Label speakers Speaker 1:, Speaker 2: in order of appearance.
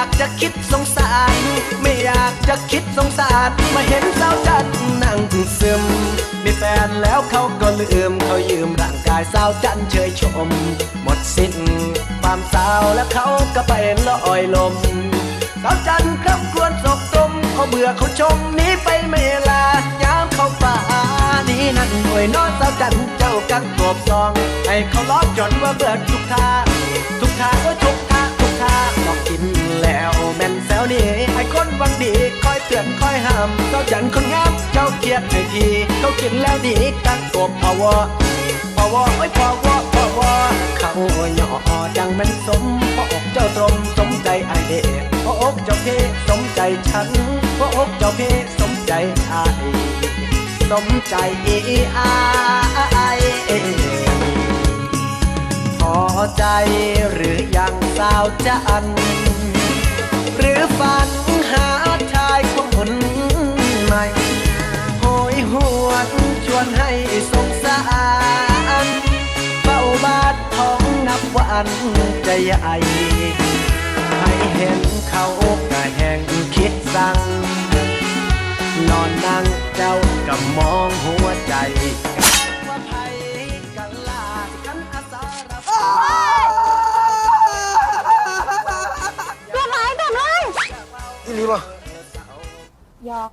Speaker 1: ากจะคิดสงสาร ไม่อยากจะคิดสงสาร มาเห็นสาวจันนั่งซึม มีแฟนแล้วเขาก็ลืม เขายืมร่างกายสาวจันเชยชม หมดสิ้นความสาวแล้วเขาก็ไปลอยลมสาวจันครับควรศกตมเขาเบื่อเขาชมนี้ไปไม่ลายามเขาป่านี้นั่นหน่วยนอนสาวจันเจ้ากักกบซอง ให้เขาล้อจนว่าเบื่อทุกท่าทุกท่าก็ทุกท่าทุกท่า คอยเตือนคอยห้ามสาจันคนงามเจ้าเกียรติให้ทีเขากินแล้วดีกักกบเอาวะพอวอโอ้พอวอพอวอเขาหย่อจังมันสมพออกเจ้าตรมสมใจไอเดพออกเจ้าเพสมใจฉันพออกเจ้าเพสมใจไอสมใจไอพอใจหรือยังสาวจันหรือฝัน ชวนให้สงสารเฝ้าบาดท้องนับวันจะใหญ่ให้เห็นเขาก็แห่งคิดสั่ง นอนนั่งเจ้าก็มองหัวใจว่าไผกันลากันอาสารับ
Speaker 2: เกิดอะไรเกิดอะไร
Speaker 3: อีหลีป่ะ
Speaker 2: หยอก